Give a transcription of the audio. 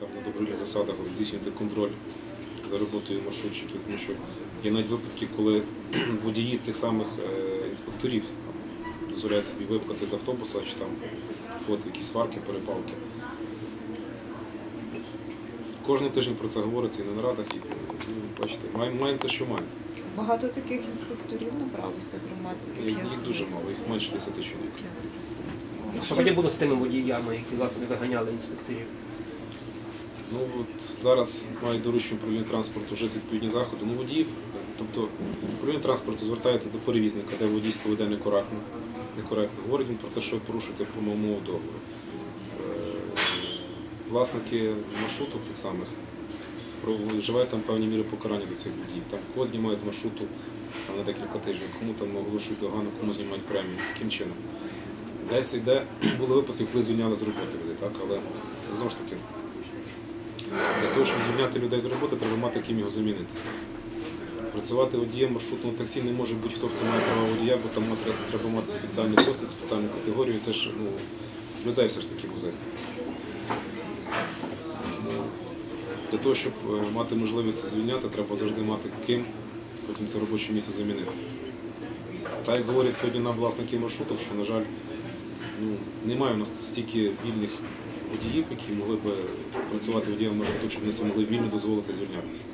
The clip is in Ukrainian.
там на добровільних засадах здійснювати контроль за роботою маршрутчиків, тому що є навіть випадки, коли водії цих самих е, інспекторів дозволяють собі випхати з автобуса чи там вход в якісь сварки, перепалки. Кожен тиждень про це говориться і на нарадах, і бачите, маємо, маємо те, що маємо. Багато таких інспекторів набралося громадських. Їх їх дуже мало, їх менше 10 чоловік. Що було з тими водіями, які власне виганяли інспекторів? Ну от зараз мають доручення управління транспорту вжити відповідні заходи. Ну водіїв, тобто управління транспорту звертається до перевізника, де водій себе некоректно. некоректно. Говорить він про те, що ви порушуєте по моєму договору. Е, Власники маршруток тих самих вживають там певні міри покарання до цих водіїв. Там кого знімають з маршруту на декілька тижнів, кому там оголошують догану, кому знімають премію. Таким чином. Десь йде, були випадки, коли звільняли з роботи так? але знову ж таки. Для того, щоб звільняти людей з роботи, треба мати ким його замінити. Працювати водієм маршрутного таксі не може будь-хто, хто має право водія, бо там треба, мати спеціальний досвід, спеціальну категорію. Це ж ну, людей все ж таки возити. Для того, щоб е, мати можливість звільняти, треба завжди мати ким потім це робоче місце замінити. Так як говорять сьогодні нам власники маршруток, що, на жаль, ну, немає у нас стільки вільних водіїв, які могли б працювати водієм маршруту, щоб не собі могли вільно дозволити звільнятися.